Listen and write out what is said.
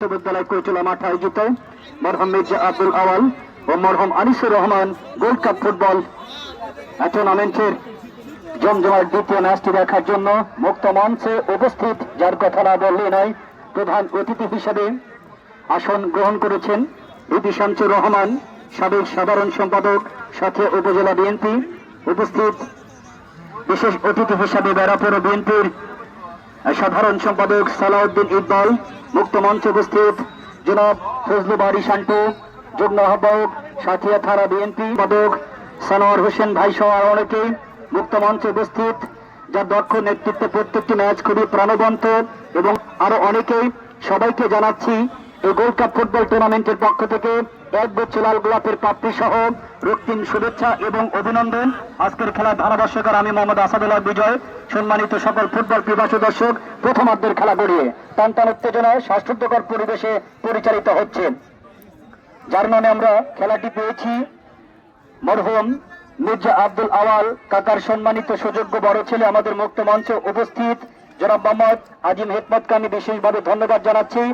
বিশ্ববিদ্যালয় কৈচলা মাঠে আয়োজিত। মরহম মির্জা আব্দুল আওয়াল ও মরহম Anisur Rahman gold cup football টুর্নামেন্টের জমজমার দ্বিতীয় ম্যাচটি দেখার জন্য মুক্ত মঞ্চে উপস্থিত, যার কথা না বললে নয়, প্রধান অতিথি হিসেবে আসন গ্রহণ করেছেন রীতি শামসুর রহমান, সাবেক সাধারণ সম্পাদক, সাথে উপজেলা বিএনপি, উপস্থিত বিশেষ অতিথি হিসাবে বেড়াপুর বিএনপির সাধারণ সম্পাদক সালাউদ্দিন ইকবাল, মুক্ত মঞ্চে উপস্থিত, জনাব ফজলু বাড়ি শান্টু, যুগ্ম আহ্বায়ক সাথিয়া থানা বিএনপি সম্পাদক সানোয়ার হোসেন ভাই সহ আরও অনেকে, মুক্ত মঞ্চে উপস্থিত, যার দক্ষ নেতৃত্বে প্রত্যেকটি ম্যাচ খুবই প্রাণবন্ত এবং আরও অনেকেই সবাইকে জানাচ্ছি এই গোল্ড কাপ ফুটবল টুর্নামেন্টের পক্ষ থেকে এক বছর লাল গোলাপের প্রাপ্তি সহ রক্তিম শুভেচ্ছা এবং অভিনন্দন। আজকের খেলার ধারাভাষ্যকার আমি মোহাম্মদ আসাদুল্লাহ বিজয়। সম্মানিত সকল ফুটবল পিপাসু দর্শক, প্রথমার্ধের খেলা গড়িয়ে টানটান উত্তেজনায় শ্বাসরুদ্ধকর পরিবেশে পরিচালিত হচ্ছে। যার নামে আমরা খেলাটি পেয়েছি। মরহুম মির্জা আব্দুল আওয়াল কাকার সম্মানিত সুযোগ্য বড় ছেলে আমাদের মুক্ত মঞ্চে উপস্থিত। জনাব মোহাম্মদ আজিম হেকমতকে আমি বিশেষভাবে ধন্যবাদ জানাচ্ছি।